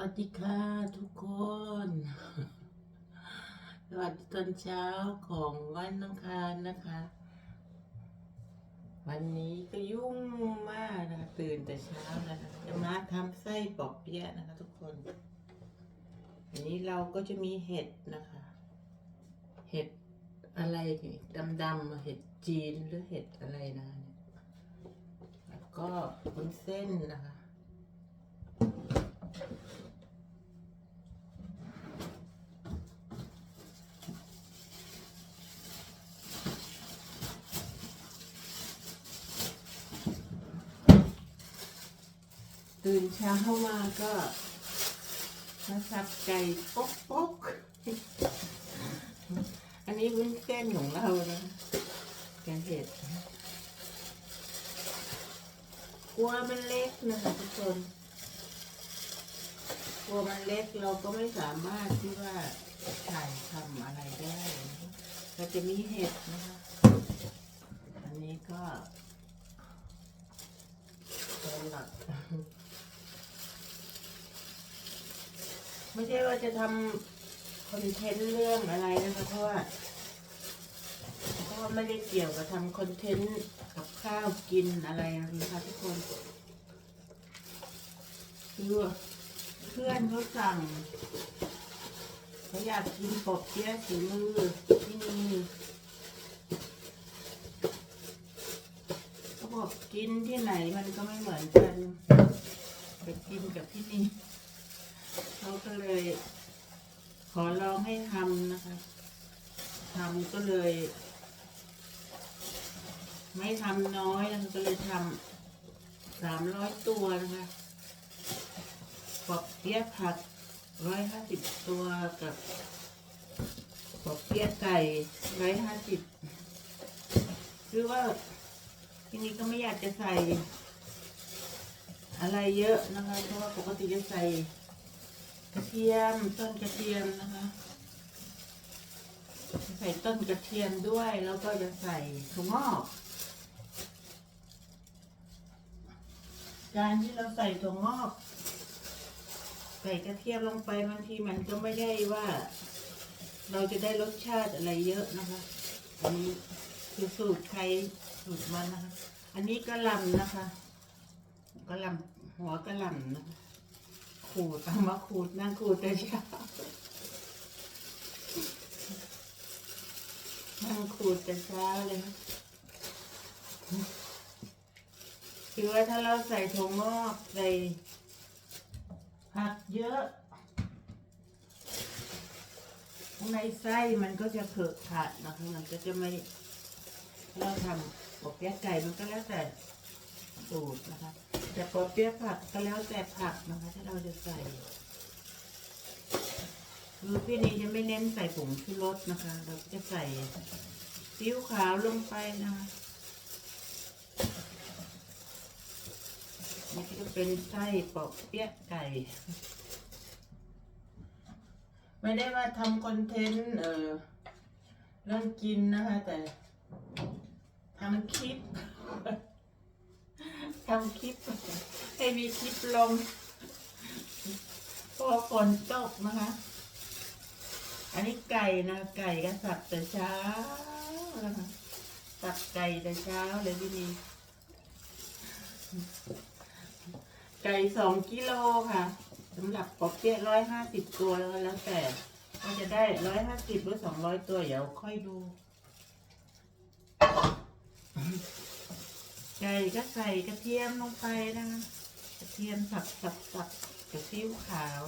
วัสดีค่ะทุกคน สวัสดีตอนเช้าของวันอังคารนะคะ วันนี้ก็ยุ่งมากนะคะตื่นแต่เช้านะคะจะมาทำไส้ปอกเปี๊ยะนะคะ ทุกคนอันนี้เราก็จะมีเห็ดนะคะ เห็ดอะไรดำๆเห็ดจีนหรือเห็ดอะไรนะเนี่ยแล้วก็วุ้นเส้นนะคะ ตื่น เช้าเข้ามาก็มาสับไก่ป๊กป๊กอันนี้วุ้นเส้นของเรานะแกงเห็ดกลัวมันเล็กนะคะทุกคนกลัวมันเล็กเราก็ไม่สามารถที่ว่าถ่ายทำอะไรได้เราจะมีเห็ดนะคะ อันนี้ก็เป็นหลัก ไม่ใช่ว่าจะทำคอนเทนต์เรื่องอะไรนะคะเพราะว่าเพราะว่าไม่ได้เกี่ยวกับทำคอนเทนต์กับข้าวกินอะไรนะคะทุกคนคือเพื่อนเขาสั่งเขาอยากกินปอบเปี๊ยะสีมือที่นี่เขาบอกกินที่ไหนมันก็ไม่เหมือนกันไปกินกับที่นี่ เขาก็เลย ขอร้องให้ทำนะคะทำก็เลย ไม่ทำน้อยนะคะก็เลยทำสามร้อยตัวนะคะปอบเปี๊ยะผัดร้อยห้าสิบตัวกับปอบเปี๊ยะไก่ร้อยห้าสิบคือว่าทีนี้ก็ไม่อยากจะใส่อะไรเยอะนะคะ เพราะว่าปกติจะใส่ กระเทียมต้นกระเทียมนะคะ ใส่ต้นกระเทียมด้วยแล้วก็จะใส่ถั่วงอกการที่เราใส่ถั่วงอก ใส่กระเทียมลงไปบางทีมันก็ไม่ได้ว่า เราจะได้รสชาติอะไรเยอะนะคะ อันนี้คือสูตรใครสูตรมันนะคะ อันนี้กระลำนะคะกระลำหัวกระลำนะคะ ขูดเอามาขูดนั่งขูดแต่เช้านั่งขูดแต่เช้าเลยนะคือว่าถ้าเราใส่ถั่วงอกใส่ผักเยอะข้างในไส้มันก็จะเผือกขาดนะคะมันก็จะไม่เราทำอกแก้ไก่มันก็แล้วแต่สูตรนะคะ แต่ปอเปี๊ยะผักก็แล้วแต่ผักนะคะที่เราจะใส่คือพี่นีจะไม่เน้นใส่ผงชูรสนะคะ เราจะใส่ซีอิ๊วขาวลงไปนะคะนี่ก็จะเป็นไส้ปอกเปี๊ยะไก่ ไม่ได้ว่าทำคอนเทนต์เออเรื่องกินนะคะ แต่ทำคลิป ทำคลิป ให้มีคลิปลงพอฝนตกนะคะ อันนี้ไก่นะ ไก่ก็สับแต่เช้านะคะสับไก่แต่เช้าเลยพี่นีไก่สองกิโลค่ะสำหรับปอกเปี้ยร้อยห้าสิบตัวแล้วแล้วแต่ว่าจะได้ร้อยห้าสิบหรือสองร้อยตัว เดี๋ยวค่อยดู ไก่ก็ใส่กระเทียมลงไปนะคะกระเทียมสับสับสับกระซิ้วขาว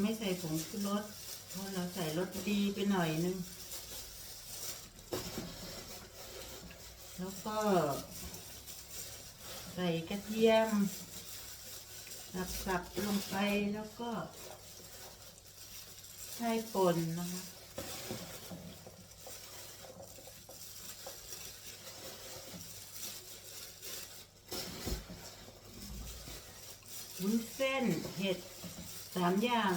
ไม่ใส่ผงชูรสเพราะเราใส่รสดีไปหน่อยนึง แล้วก็ ใส่กระเทียม สับสับลงไปแล้วก็ใช้ป่นนะคะ วุ้นเส้น เห็ดสามอย่าง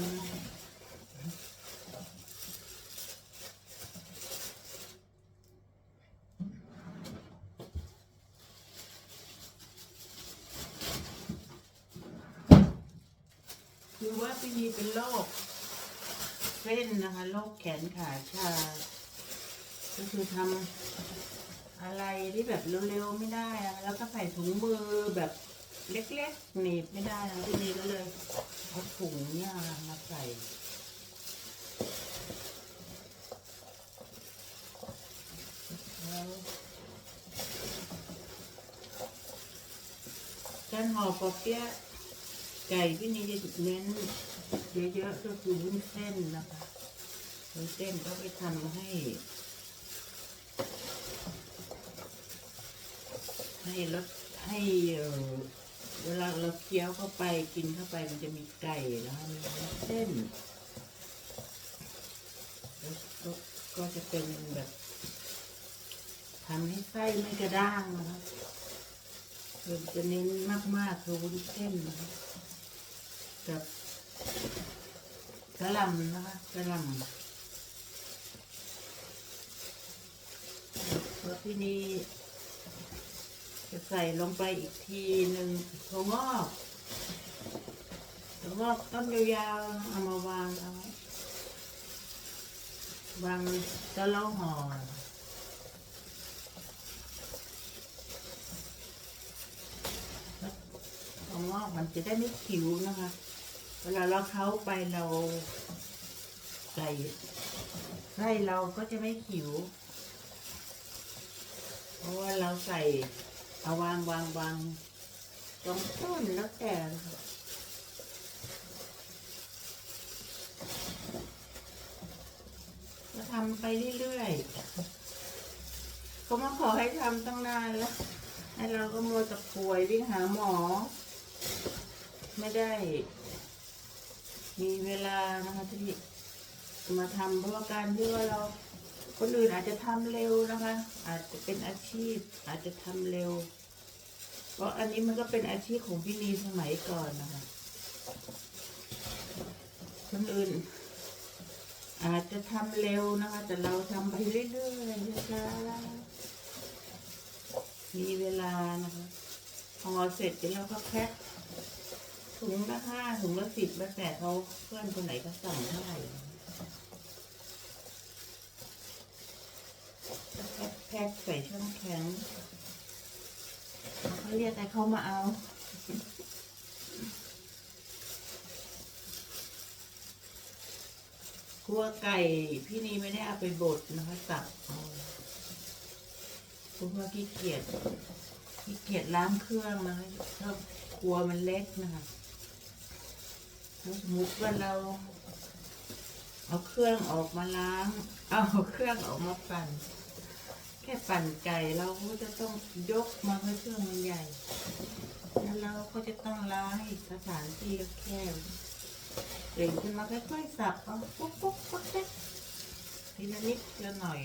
คือว่าปีนี้เป็นโรคเส้นนะคะโรคแขนขาชา ก็คือทำอะไรที่แบบเร็วๆไม่ได้แล้วก็ใส่ถุงมือแบบ เล็กๆหนีบไม่ได้นะพี่นีก็เลยเอาถุงเนี่ยมาใส่แล้วการห่อปอเปี๊ยะไก่ที่นี่จะเน้นเยอะๆก็คือวุ้นเส้นนะคะวุ้นเส้นก็ไปทำให้ ให้รสให้ เวลาเราเคี้ยวเข้าไปกินเข้าไปมันจะมีไก่นะคะมีเส้นแล้วก็ก็จะเป็นแบบทำให้ไส้ไม่กระด้างนะคะคือจะเน้นมากๆคือวุ้นเส้นนะคะกับกระหลำนะคะกระหลำแล้วที่นี่ จะใส่ลงไปอีกทีหนึ่งถั่วงอกถั่วงอกต้นยาวๆเอามาวางเอาว้วางแล้วเราห่อถั่วงอกมันจะได้ไม่ขิวนะคะ เวลาเราเค้าไปเราใส่ไส้เราก็จะไม่ขิว เพราะว่าเราใส่ เอาวางวางวางตรงต้นแล้วแต่นะคะก็ทำไปเรื่อยๆเขามาขอให้ทำตั้งนานแล้วให้เราก็มัวแต่ป่วยวิ่งหาหมอ ไม่ได้ มีเวลานะคะที่มาทำเพราะว่าการที่ว่าเรา คนอื่นอาจจะทำเร็วนะคะ อาจจะเป็นอาชีพ อาจจะทำเร็ว เพราะอันนี้มันก็เป็นอาชีพของพี่นีสมัยก่อนนะคะ คนอื่น อาจจะทำเร็วนะคะ แต่เราทำไปเรื่อยๆช้าๆมีเวลานะคะพอเสร็จแล้วก็แพ็คถุงละห้าถุงละสิบแล้วแต่เขาเพื่อนคนไหนก็สั่งเท่าไหร่ แพ็แพ็คใส่ช่องแข็งเขาเรียกแต่เขามาเอาคั่วไก่พี่นีไม่ได้เอาไปบดนะคะสับเอาคุณพ่อขี้เกียจขี้เกียจล้างเครื่องนะชอบครัวมันเล็กนะคะถ้าสมมติว่าเรา เอาเครื่องออกมาล้าง เอาเครื่องออกมาปั่น ค่ปั่นไก่เราก็จะต้องยกมาเพราะเครื่องมันใหญ่ แล้วเราก็จะต้องล้างอีกสถานที่ก็แคบเร่งขึ้นมาค่อยๆสับเอาปุ๊บปุ๊บปุ๊บปุ๊บทีละนิดทีละหน่อย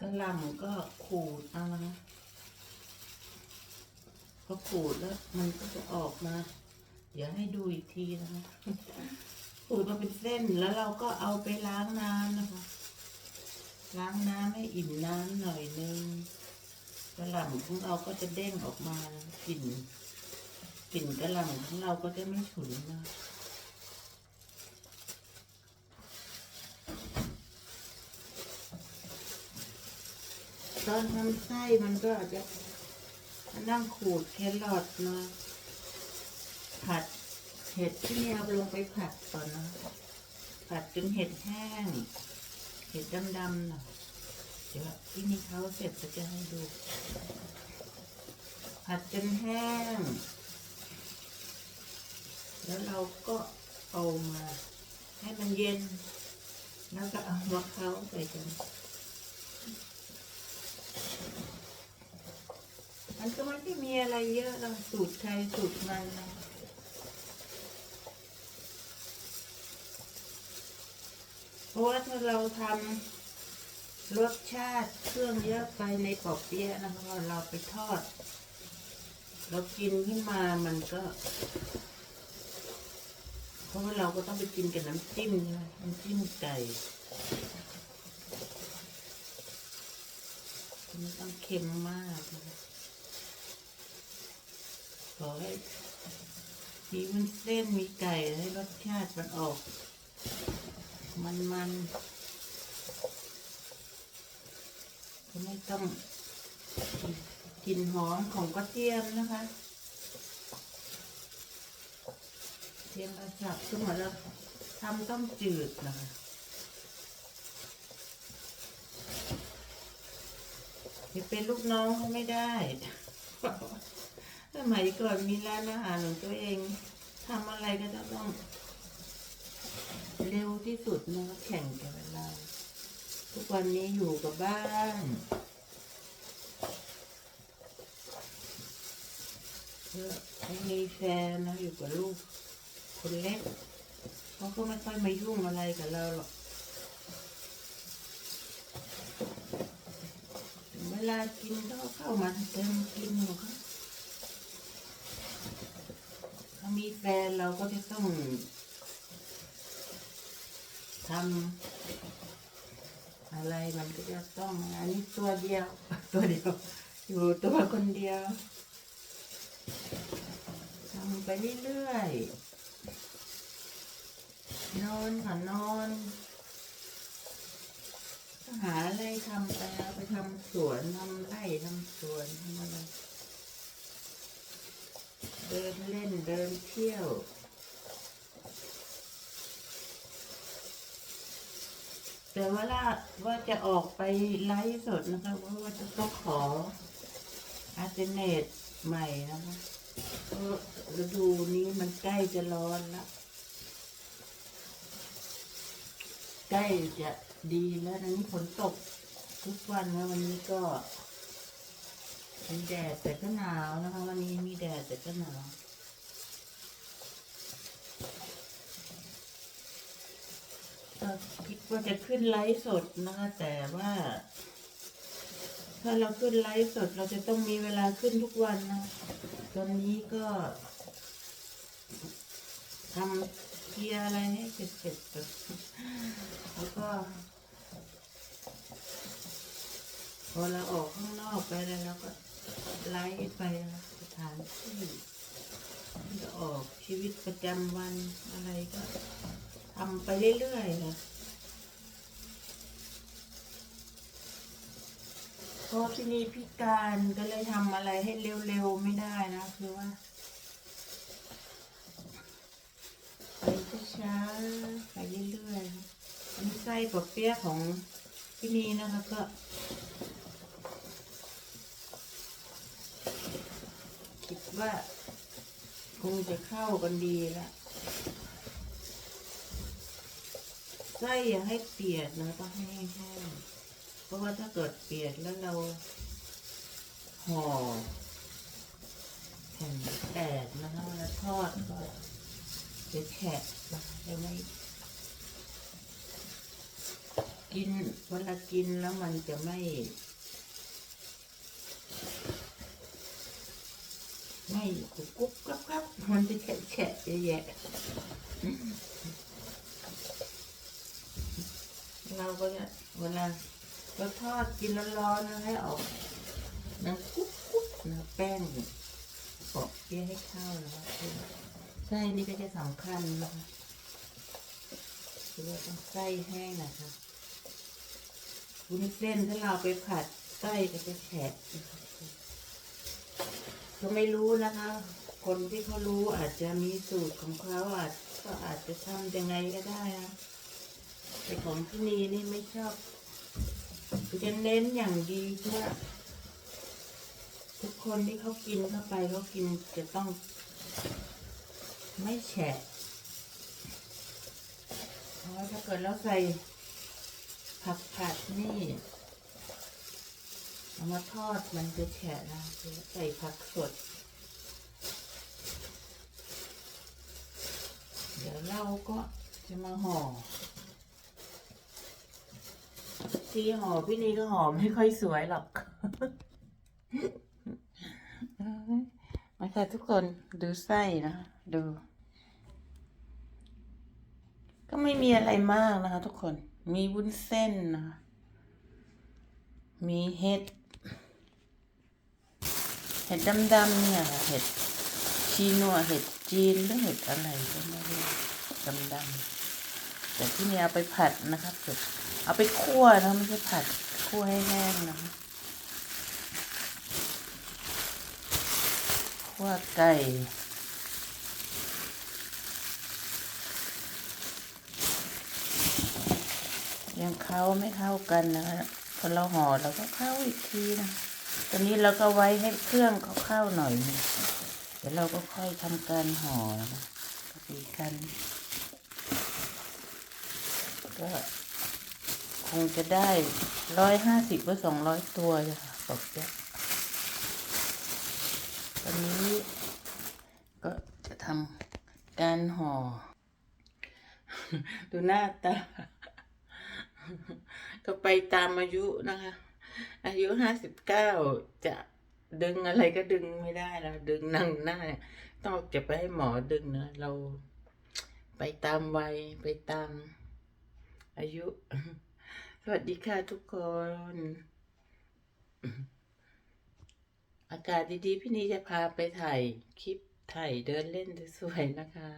กระลำก็ขูดเอานะ พอขูดแล้วมันก็จะออกมา เดี๋ยวให้ดูอีกทีนะคะขูดมาเป็นเส้นแล้วเราก็เอาไปล้างน้ำนะคะ ล้างน้ำให้อิ่มน้ำหน่อยนึงกระหล่ำของเราก็จะเด้งออกมากลิ่นกลิ่นกระหล่ำของเราก็จะไม่ฉุนนะตอนทำไส้มันก็อาจจะ นั่งขูดแครอทมาผัดเห็ดที่นี่เอาลงไปผัดก่อนนะ ผัดจนเห็ดแห้ง เห็ดดำๆนะเดี๋ยวที่นี่เขาเสร็จจะให้ดู ผัดจนแห้ง แล้วเราก็เอามา ให้มันเย็น แล้วก็เอามะเขาใส่กัน มันก็ไม่ได้มีอะไรเยอะเราสูตรใครสูตรมันนะเพราะว่าถ้าเราทำรสชาติเครื่องเยอะไปในปอบเปี๊ยะนะคะเราไปทอด เรากินขึ้นมามันก็ เพราะว่าเราก็ต้องไปกินกับน้ำจิ้มใช่ไหมน้ำจิ้มไก่ไม่ต้องเค็มมากนะคะ ขอให้มีวุ้นเส้นมีไก่ให้รสชาติมันออก มันมันๆก็ไม่ต้องกลิ่นหอมของกระเทียมนะคะเทียมกระสับขึ้นมาแล้วทำต้มจืดนะคะจะเป็นลูกน้องเขาไม่ได้ สมัยก่อนมีร้านอาหารของตัวเองทำอะไรก็จะต้อง เร็วที่สุดนะแข่งกับเวลาทุกวันนี้อยู่กับบ้านเพื่อไม่มีแฟนนะอยู่กับลูก คนเล็กเขาก็ไม่ค่อยมายุ่งอะไรกับเราหรอกเวลากินก็เข้ามาเติมกินหรอกครับถ้า มีแฟนเราก็จะต้องทำอะไรมันก็จะต้องอันนี้ตัวเดียว ตัวเดียว อยู่ตัวคนเดียวทำไปเรื่อยๆนอนค่ะนอนหาอะไรทำไปเอาไปทำสวนทำไร่ทำสวนทำอะไร เดินเล่นเดินเที่ยวแต่ว่าล่ะว่าจะออกไปไลฟ์สดนะคะเพราะว่าจะต้องขออาร์เทเนตใหม่นะคะเพราะฤดูนี้มันใกล้จะร้อนแล้วใกล้จะดีแล้วนะนี่ฝนตกทุกวันนะวันนี้ก็ มีแดดแต่ก็หนาวนะคะ วันนี้มีแดดแต่ก็หนาวก็คิดว่าจะขึ้นไลฟ์สดนะคะ แต่ว่า ถ้าเราขึ้นไลฟ์สดเราจะต้องมีเวลาขึ้นทุกวันนะ ตอนนี้ก็ทำเคลียร์อะไรให้เสร็จๆก่อนแล้วก็ พอเราออกข้างนอกไปแล้วเราก็ ไล่ไปนะสถานที่จะออกชีวิตประจำวันอะไรก็ทำไปเรื่อยๆนะเพราะที่นี่พิการก็เลยทำอะไรให้เร็วๆไม่ได้นะคือว่าไปช้าๆไปเรื่อยๆนะอันนี้ไส้ปอเปี๊ยะของที่นี่นะคะก็ คิด ว่าคงจะเข้ากันดีละไส้อย่าให้เปียกนะต้องให้แห้งเพราะว่าถ้าเกิดเปียกแล้วเราห่อแผ่นแตกนะคะเวลาทอดก็จะแฉะนะคะจะไม่กินเวลากินแล้วมันจะไม่ ไม่กุ๊บกุ๊บกับกับมันจะแฉะแฉะแยะเราก็จะเวลาเราทอดกินร้อนๆนะให้ออกน้ำกุ๊บกุ๊บนะแป้งปอกเปี้ยให้เข้านะคะไส้นี่ก็จะสำคัญนะคะคือว่าต้องไส้แห้งนะคะวุ้นเส้นถ้าเราไปผัดไส้ก็จะแฉะนะคะ ก็ไม่รู้นะคะ คนที่เขารู้อาจจะมีสูตรของเขาอาจก็อาจจะทำยังไงก็ได้นะแต่ของที่นี่นี่ไม่ชอบจะเน้นอย่างดีเพื่อทุกคนที่เขากินเข้าไปเขากินจะต้อง ไม่แฉะเพราะถ้าเกิดเราใส่ผักผัดนี่ เอามาทอดมันจะแฉะนะใส่ผักสด เดี๋ยวเราก็จะมาห่อที่ห่อพี่นี่ก็ห่อไม่ค่อยสวยหรอกมาค่ะทุกคนดูไส้นะ ดู ก็ไม่มีอะไรมากนะคะ ทุกคนมีวุ้นเส้นนะคะมีเห็ด เห็ดดำๆเนี่ยเห็ดชีนัวเห็ดจีนหรือเห็ดอะไรก็ไม่รู้ดำๆแต่ที่นี่เอาไปผัดนะครับเผ็ดเอาไปคั่วนะไม่ใช่ผัดคั่วให้แห้งนะคั่วไก่ยังเข้าไม่เข้ากันนะพอเราห่อเราก็เข้าอีกทีนะ ตอนนี้เราก็ไว้ให้เครื่องเขาเข้าหน่อยเดี๋ยวเราก็ค่อยทำการห่อนะคะก็ดีกันก็คงจะได้ร้อยห้าสิบหรือสองร้อยตัวจ้ะค่ะบอกจะตอนนี้ก็จะทำการห่อ ดูหน้าตา ก็ไปตามอายุนะคะ อายุห้าสิบเก้าจะดึงอะไรก็ดึงไม่ได้แล้วดึงนั่งหน้าต้องเก็บไปให้หมอดึงนะ เราไปตามวัยไปตาม อายุ สวัสดีค่ะทุกคน อากาศดีๆ พี่นีจะพาไปถ่ายคลิปถ่ายเดินเล่นสวยๆนะคะ